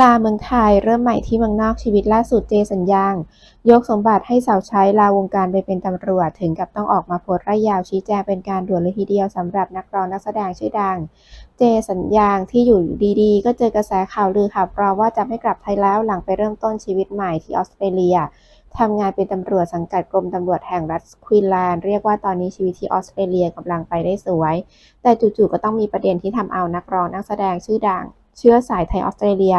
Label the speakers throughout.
Speaker 1: ลาเมืองไทยเริ่มใหม่ที่เมืองนอกชีวิตล่าสุดเจสัญญางยกสมบัติให้สาวใช้ลาวงการไปเป็นตำรวจ ถึงกับต้องออกมาโพสต์ร่ายยาวชี้แจงเป็นการด่วนเลยทีเดียวสำหรับนักร้องนักแสดงชื่อดัง เจสัญญางที่อยู่ดีๆ ก็เจอกระแสข่าวลือข่าวปลอมว่าจะไม่กลับไทยแล้วหลังไปเริ่มต้นชีวิตใหม่ที่ออสเตรเลียทำงานเป็นตำรวจสังกัดกรมตำรวจแห่งรัฐควีนแลนด์เรียกว่าตอนนี้ชีวิตที่ออสเตรเลียกำลังไปได้สวย แต่จู่ๆก็ต้องมีประเด็นที่ทำเอานักร้องนักแสดงชื่อดัง เชื้อสายไทยออสเตรเลีย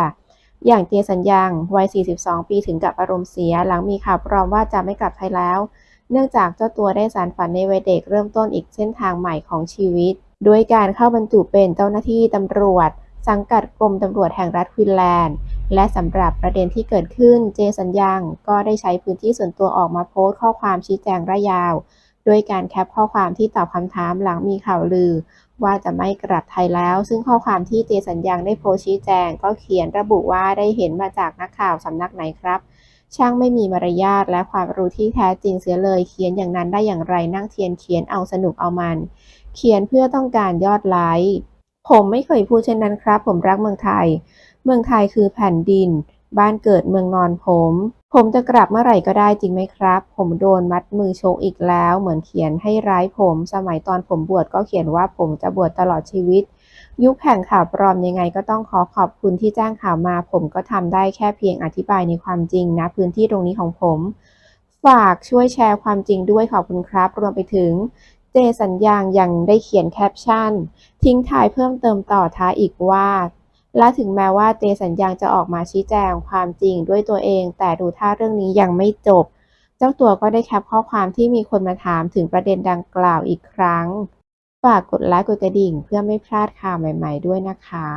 Speaker 1: อย่างเจสัญญางวัย 42 ปีถึงกับอารมณ์เสีย หลังมีข่าวปลอมว่าจะไม่กลับไทยแล้ว เนื่องจากเจ้าตัวได้สารฝันในวัยเด็กเริ่มต้นอีกเส้นทางใหม่ของชีวิต ด้วยการเข้าบรรจุเป็นเจ้าหน้าที่ตำรวจ สังกัดกรมตำรวจแห่งรัฐควีนแลนด์ และสำหรับประเด็นที่เกิดขึ้นเจสัญญางก็ได้ใช้พื้นที่ส่วนตัวออกมาโพสต์ข้อความชี้แจงระยาว ด้วยการแคปข้อความที่ตอบคำถามหลังมีข่าวลือ ว่าจะไม่กลับไทยแล้ว ซึ่งข้อความที่เจสัญญางได้โพสชี้แจง ก็เขียนระบุว่าได้เห็นมาจากนักข่าวสำนักไหนครับ ช่างไม่มีมารยาทและความรู้ที่แท้จริงเสียเลยเขียนอย่างนั้นได้อย่างไรนั่งเทียนเขียนเอาสนุกเอามัน เขียนเพื่อต้องการยอดไลค์ผมไม่เคยพูดเช่นนั้นครับ ผมรักเมืองไทย เมืองไทยคือแผ่นดิน บ้านเกิดเมืองนอนผม ผมจะกลับเมื่อไหร่ก็ได้จริงไหมครับ ผมโดนมัดมือโชกอีกแล้ว เหมือนเขียนให้ร้ายผม สมัยตอนผมบวชก็เขียนว่าผมจะบวชตลอดชีวิต ยุคแห่งข่าวปลอมยังไงก็ต้องขอขอบคุณที่แจ้งข่าวมา ผมก็ทำได้แค่เพียงอธิบายในความจริงนะพื้นที่ตรงนี้ของผม ฝากช่วยแชร์ความจริงด้วยขอบคุณครับ รวมไปถึงเจสัญญางยังได้เขียนแคปชั่น ทิ้งท้ายเพิ่มเติมต่อท้ายอีกว่า และถึงแม้ว่าเจสัญญางจะออกมาชี้แจงความจริงด้วยตัวเอง แต่ดูท่าเรื่องนี้ยังไม่จบ เจ้าตัวก็ได้แคปข้อความที่มีคนมาถามถึงประเด็นดังกล่าวอีกครั้ง ฝากกดไลค์กดกระดิ่ง เพื่อไม่พลาดข่าวใหม่ ๆ ด้วยนะคะ